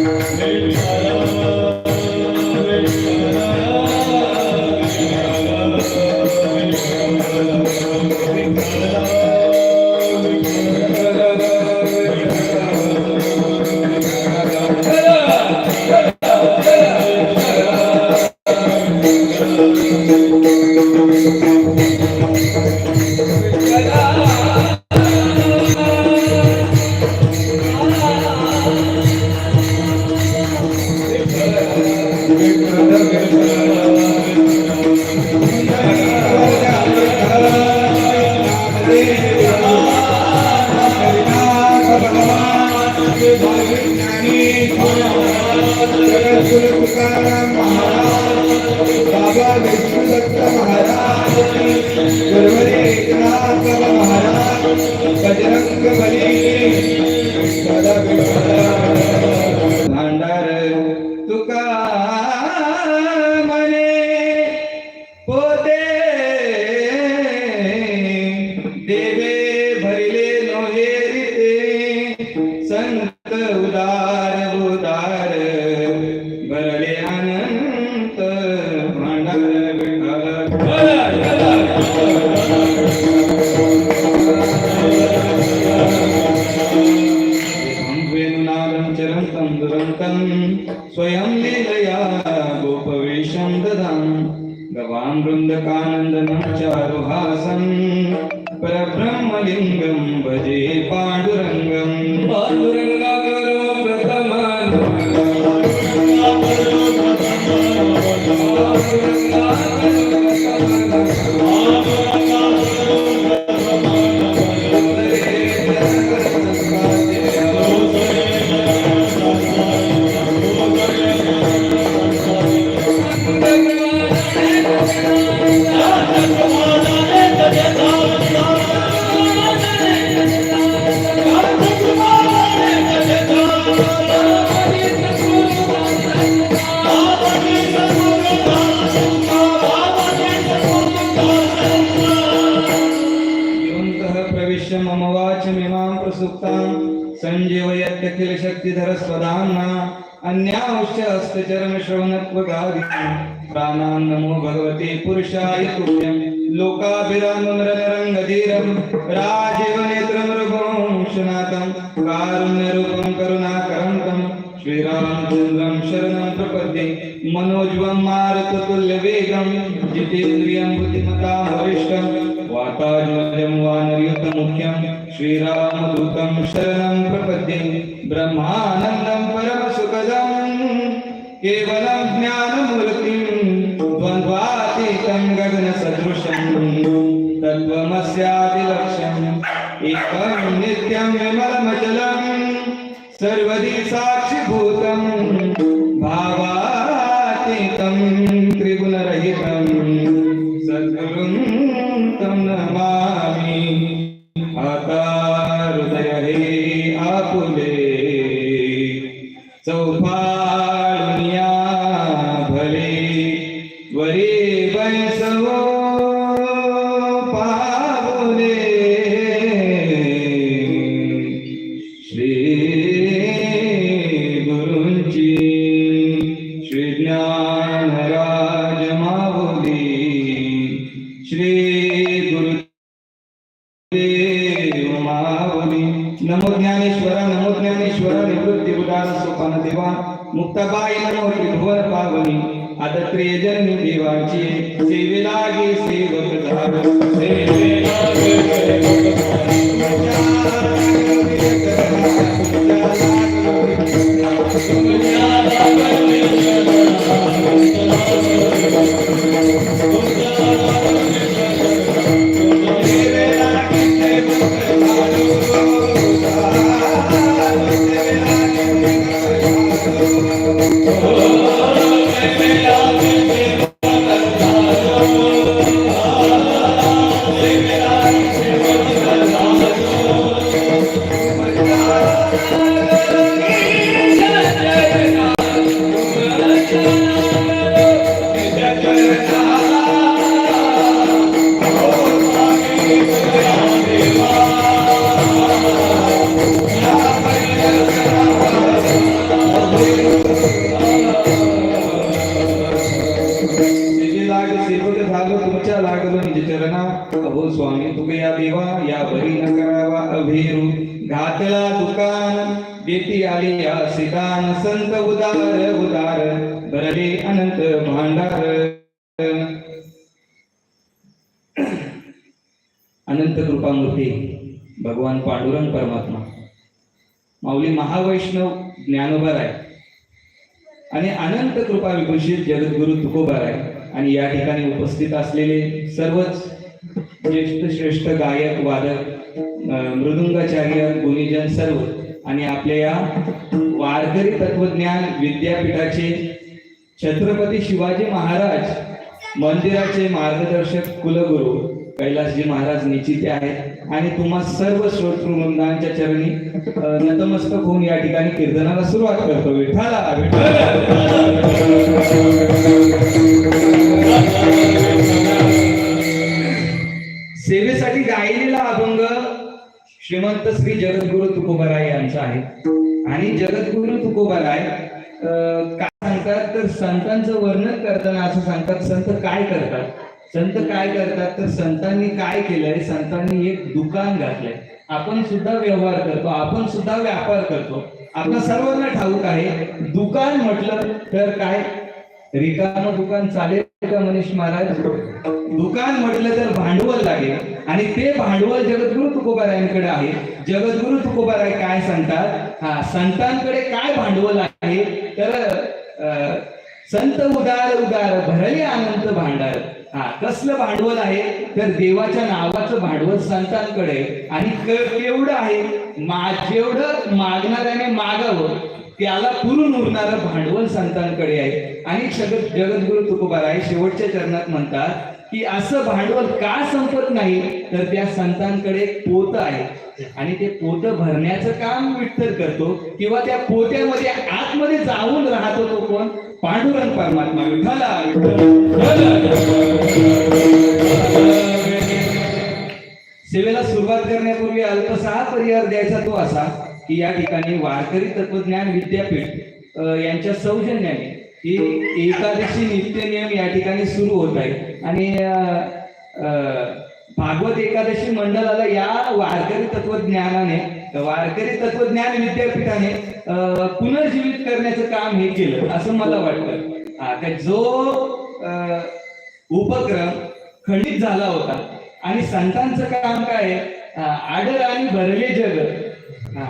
Hey, दुरन्तं स्वयं लीलया गोपवेशं ददां गवां वृन्दकानन्दनं चारुहासं परब्रह्मलिङ्गं भजे पाण्डुरङ्गं पाण्डुरङ्गाकरो सञ्जीवयत्यखिल शक्तिधर स्वदाम्ना अन्याश्च हस्तचरणश्रवणत्वगादि प्राणान् नमो भगवते पुरुषाय तुभ्यं लोकाभिरामरङ्गधीरं राजीव नेत्रं रघुवंशनाथं कारुण्यरूपं करुणाकरन्तं श्रीरामचन्द्रं शरणं प्रपद्ये मनोज्वं मारुततुल्यवेगं जितेन्द्रियं बुद्धिमतां वरिष्ठं वाताज्वल्यं वानरयुतमुख्यं श्रीरामदूतं शरणं प्रपद्ये ब्रह्मानन्दं परमसुखदं केवलं ज्ञानमूर्तिं द्वन्द्वातीतं गगनसदृशं तत्त्वमस्यादिलक्ष्यम् एकं नित्यं विमलमचलं सर्वदि साक्षिभूतं भावातीतं त्रिगुणरहितं सद्गुरुं तं नमामि आता हृदय हे आपुले दिवा मुक्ताबाई मनोहरी भुवन पावनी आता त्रिजननी देवाची सेवे लागे सेवक Oh, baby, I'll Dnyanoba Rai आहे. आणि अनंत कृपा विभूषित जगद्गुरु तुकोबा आहे. आणि या ठिकाणी उपस्थित असलेले सर्वच ज्येष्ठ श्रेष्ठ गायक वादक मृदुंगाचार्य गुणीजन सर्व आणि आपल्या या वारकरी तत्वज्ञान विद्यापीठाचे छत्रपती शिवाजी महाराज मंदिराचे मार्गदर्शक कुलगुरू कैलासजी महाराज निश्चिते आहेत. आणि तुम्हा सर्व श्रोतृवृंदांच्या चरणी नतमस्तक होऊन या ठिकाणी कीर्तनाला सुरुवात करतो. विठ्ठला सेवेसाठी गायलेला अभंग श्रीमंत श्री जगद्गुरु तुकोबराय यांचा आहे. आणि जगद्गुरु तुकोबराय काय सांगतात? तर संतांचं वर्णन करताना असं सांगतात संत काय करतात? संत काय करतात? तर संतांनी काय केलंय? संतांनी एक दुकान घातलंय. आपण सुद्धा व्यवहार करतो. आपण सुद्धा व्यापार करतो. आपल्या सर्वांना ठाऊक आहे दुकान म्हटलं तर काय? रिकाम दुकान चालेल का मनीष महाराज? दुकान म्हटलं तर भांडवल लागेल. आणि ते भांडवल जगद्गुरु तुकोबारायांकडे आहे. जगद्गुरु तुकोबाराय काय सांगतात? हा संतांकडे काय भांडवल आहे? तर संत उदार उदार भरले आनंद भांडार. हा कसलं भांडवल आहे? तर देवाच्या नावाचं भांडवल संतांकडे आहे. आणि केवढं आहे? मा जेवढं मागणाऱ्याने मागावं त्याला पुरून उरणारं भांडवल संतांकडे आहे. आणि सगळं जगद्गुरु तुकोबाराय शेवटच्या चरणात म्हणतात की असं भांडवल का संपत नाही? तर त्या संतांकडे पोत आहे. आणि ते पोत भरण्याचं काम विठ्ठल करतो. किंवा त्या पोत्यामध्ये आतमध्ये जाऊन राहतो तो कोण? पांडुरंग परमात्मा विठ्ठला सेवेला सुरुवात करण्यापूर्वी अल्पसा परिहार द्यायचा तो असा की या ठिकाणी वारकरी तत्वज्ञान विद्यापीठ यांच्या सौजन्याने ही एकादशी नित्य नियम या ठिकाणी सुरू होत आहे. आणि भागवत एकादशी मंडळाला या वारकरी तत्वज्ञानाने वारकरी तत्वज्ञान विद्यापीठाने पुनर्जीवित करण्याचं काम हे केलं असं मला वाटतं. जो उपक्रम खंडित झाला होता आणि संतांचं काम काय आहे? आडर आणि भरले जग. हा.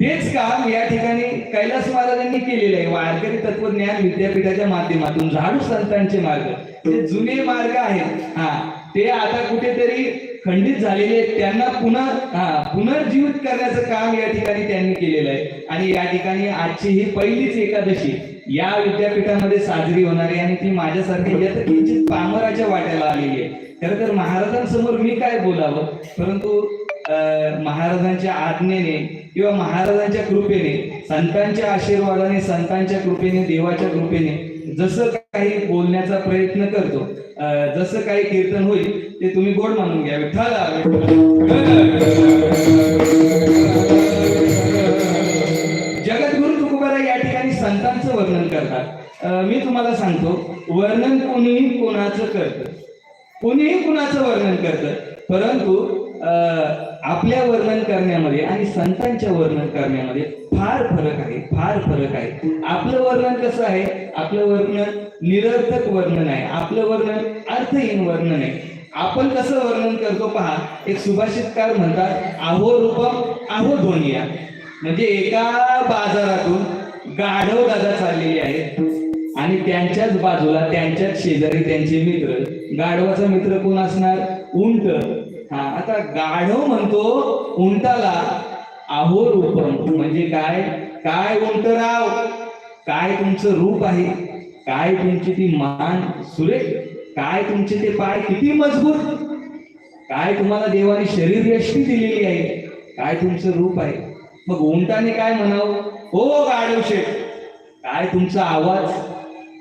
तेच काम या ठिकाणी कैलास महाराजांनी केलेलं आहे. वारकरी तत्वज्ञान विद्यापीठाच्या माध्यमातून झाडू संतांचे मार्ग. ते जुने मार्ग आहेत हा ते आता कुठेतरी खंडित झालेले आहेत त्यांना पुन्हा हा पुनर्जीवित करण्याचं काम या ठिकाणी त्यांनी केलेलं आहे. आणि या ठिकाणी आजची ही पहिलीच एकादशी या विद्यापीठामध्ये साजरी होणार आहे आणि ती माझ्यासारखी किंचित पामराच्या वाट्याला आलेली आहे. खरं तर महाराजांसमोर मी काय बोलावं? परंतु महाराजांच्या आज्ञेने किंवा महाराजांच्या कृपेने संतांच्या आशीर्वादाने संतांच्या कृपेने देवाच्या कृपेने जसं काही बोलण्याचा प्रयत्न करतो जसं काही कीर्तन होईल ते तुम्ही गोड मानून घ्या. विठ्ठला जगद्गुरु तुकोबारा या ठिकाणी संतांचं वर्णन करतात. मी तुम्हाला सांगतो वर्णन कोणीही कोणाचं करतं. कोणीही कुणाचं वर्णन करतं परंतु आपल्या वर्णन करण्यामध्ये आणि संतांच्या वर्णन करण्यामध्ये फार फरक आहे फार फरक आहे. आपलं वर्णन कसं आहे? आपलं वर्णन निरर्थक वर्णन आहे. आपलं वर्णन अर्थहीन वर्णन आहे. आपण कसं वर्णन करतो पहा? एक सुभाषितकार म्हणतात आहो रूपम आहो ध्वनिया. म्हणजे एका बाजारातून गाढव दादा चाललेले आहेत. आणि त्यांच्याच बाजूला त्यांच्याच शेजारी त्यांचे मित्र. गाढवाचा मित्र कोण असणार? उंट. हा आता गाढव म्हणतो उंटाला आहो रूपम. म्हणजे काय? काय उंटराव काय तुमचं रूप आहे? काय तुमची ती मान? सुरेख काय तुमचे ते पाय किती मजबूत? काय तुम्हाला देवाने शरीर यष्टी दिलेली आहे? काय तुमचं रूप आहे? मग उंटाने काय म्हणावं? हो गाढव शेठ काय तुमचा आवाज?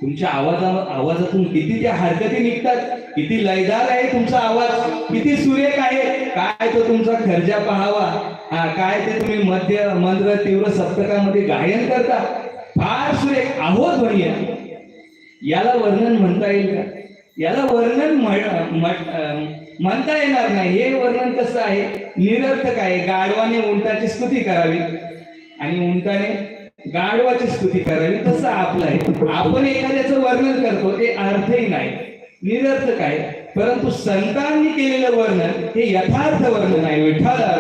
तुमच्या आवाजा आवाजातून किती त्या हरकती निघतात? किती लयदार आहे तुमचा आवाज? किती सुरेख आहे? काय तो तुमचा खर्जा पहावा? हा काय ते तुम्ही मध्य मंत्र तीव्र सप्तकामध्ये गायन करता? फार सुरेख आहो ध्वनी याला वर्णन म्हणता येईल का? याला वर्णन म्हण- म्हणता येणार नाही. हे वर्णन कसं आहे? निरर्थक आहे. गाढवाने उंटाची स्तुती करावी. आणि उंटाने गाढवाची स्तुती करावी तसं आपलं आहे. आपण एखाद्याचं वर्णन करतो ते अर्थही नाही. निरर्थक आहे परंतु संतांनी केलेलं वर्णन हे यथार्थ वर्णन आहे. विठ्ठला.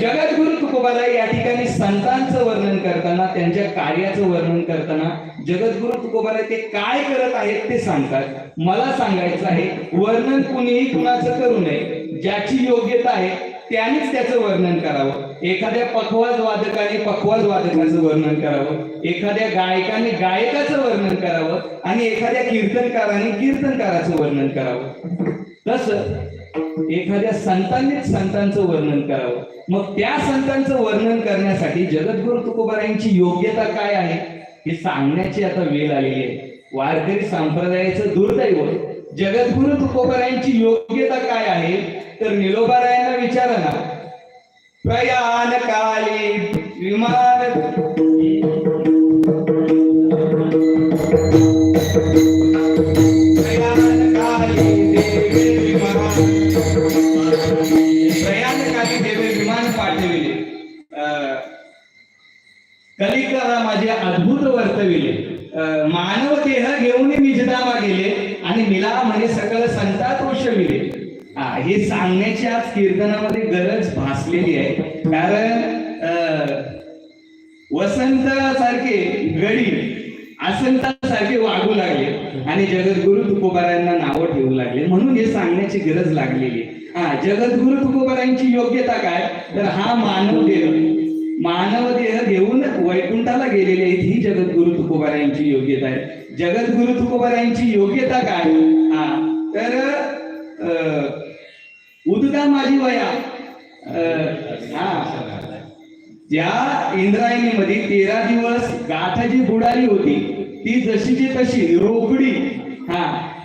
जगद्गुरु तुकोबाला या ठिकाणी संतांचं वर्णन करताना त्यांच्या कार्याचं वर्णन करताना जगद्गुरु तुकोबाला ते काय करत आहेत ते सांगतात. मला सांगायचं आहे वर्णन कुणीही कुणाचं करू नये. ज्याची योग्यता आहे त्यानेच त्याचं वर्णन करावं. एखाद्या पखवाज वादकाने पखवाज वादकाचं वर्णन करावं. एखाद्या गायकाने गायकाचं वर्णन करावं. आणि एखाद्या कीर्तनकाराने कीर्तनकाराचं वर्णन करावं. तसं एखाद्या संतांनीच संतांचं वर्णन करावं. मग त्या संतांचं वर्णन करण्यासाठी जगद्गुरु तुकोबारायांची योग्यता काय आहे हे सांगण्याची आता वेळ आलेली आहे. वारकरी संप्रदायाचं दुर्दैव जगद्गुरु तुकोबरायांची योग्यता काय आहे? तर निलोबारायांना विचारा ना. प्रयाण काली विमान. देवी विमान. पाठविले. कलिकाला माझे अद्भुत वर्तविले अं, मानव देह घेऊन निजदामा गेले आणि मिला म्हणे सकल संतात वशविले हे सांगण्याची आज कीर्तनामध्ये गरज भासलेली आहे. कारण वसंत सारखे गडी असंतासारखे वागू लागले आणि जगद्गुरु तुकोबारांना नावं ठेवू लागले. म्हणून हे सांगण्याची गरज लागलेली हा जगद्गुरु तुकोबारांची योग्यता काय? तर हा मानव देह मानव देह घेऊन वैकुंठाला गेलेले आहेत ही जगद्गुरु तुकोबारांची योग्यता आहे. जगद्गुरु तुकोबारांची योग्यता काय? हा तर आता माझी वया. हा त्या इंद्रायणीमध्ये तेरा दिवस गाठ जी बुडाली होती. ती जशीची तशी रोकडी हा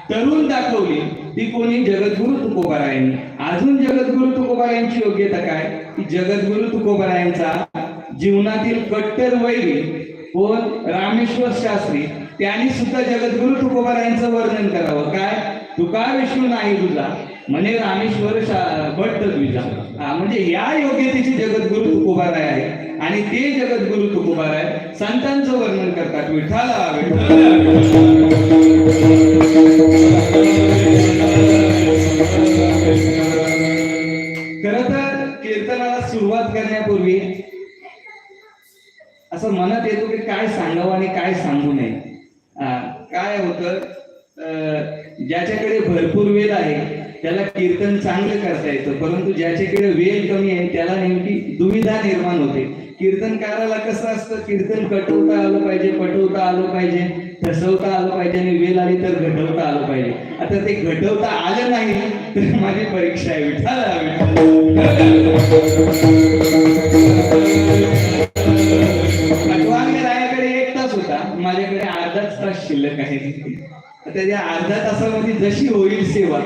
तरुण दाखवली. ती कोणी जगद्गुरु तुकोबारायांनी. अजून जगद्गुरु तुकोबारायांची योग्यता काय? की जगद्गुरु तुकोबारायांचा जीवनातील कट्टर वैरी कोण? रामेश्वर शास्त्री. त्यांनी सुद्धा जगद्गुरु तुकोबारायांचं वर्णन करावं. काय? तुका विष्णू नाही तुझा. म्हणे रामेश्वर शा- भट्ट तुझा म्हणजे या योग्यतेचे जगद्गुरु तुकोबाराय आहे. आणि ते जगद्गुरु तुकोबाराय संतांचं वर्णन करतात. विठाला खर तर कीर्तनाला सुरुवात करण्यापूर्वी असं मनात येतो की काय सांगावं आणि काय सांगू नये. काय होतं? ज्याच्याकडे भरपूर वेळ आहे त्याला कीर्तन चांगलं करता येतं परंतु ज्याच्याकडे वेळ कमी आहे त्याला नेमकी दुविधा निर्माण होते. कीर्तनकाराला कसं असतं? कीर्तन कटवता आलं पाहिजे पटवता आलं पाहिजे ठसवता आलं पाहिजे आणि वेळ आली तर घटवता आलं पाहिजे. आता ते घटवता आलं नाही तर माझी परीक्षा आहे विठाला एक तास होता माझ्याकडे अर्धाच तास शिल्लक आहे. त्याच्या अर्धा तासामध्ये जशी होईल सेवा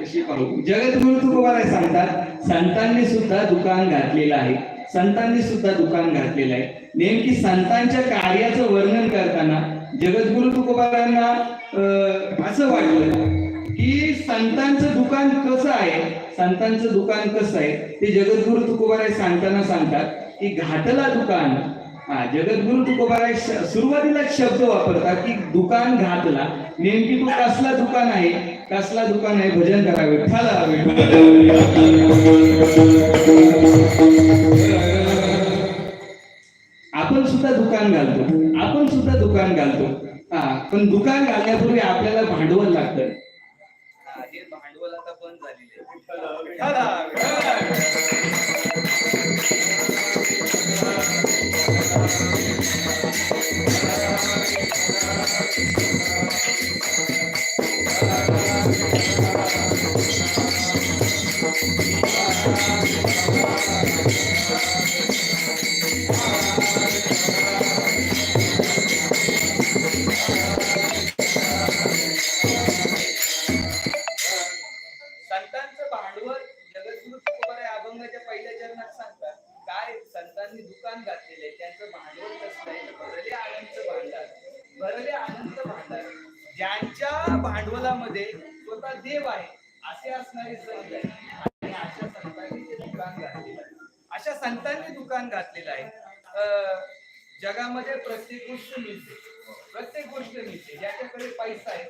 कशी पाहू? जगद्गुरु तुकोबाराय सांगतात. संतांनी सुद्धा दुकान घातलेलं आहे. संतांनी सुद्धा दुकान घातलेलं आहे. नेमकी संतांच्या कार्याचं वर्णन करताना जगद्गुरु तुकोबारांना असं वाटलं की संतांचं दुकान कसं आहे? संतांचं दुकान कसं आहे? ते जगद्गुरु तुकोबाराय सांगताना सांगतात की घाटला दुकान. हा जगद्गुरु तुकोबाराय सुरुवातीला शब्द वापरतात की दुकान घातला. नेमकी तो कसला दुकान आहे? कसला दुकान आहे? भजन करावे आपण सुद्धा दुकान घालतो. आपण सुद्धा दुकान घालतो. हा पण दुकान घालण्यापूर्वी आपल्याला भांडवल लागतं. भांडवल आता बंद झालेलं मध्ये स्वतः देव आहे. असे असणारे संत आणि अशा संतांनी ते दुकान घातलेलं आहे. अशा संतांनी दुकान घातलेलं आहे. अं, जगामध्ये प्रत्येक गोष्ट मिळते. प्रत्येक गोष्ट मिळते. ज्याच्याकडे पैसा आहे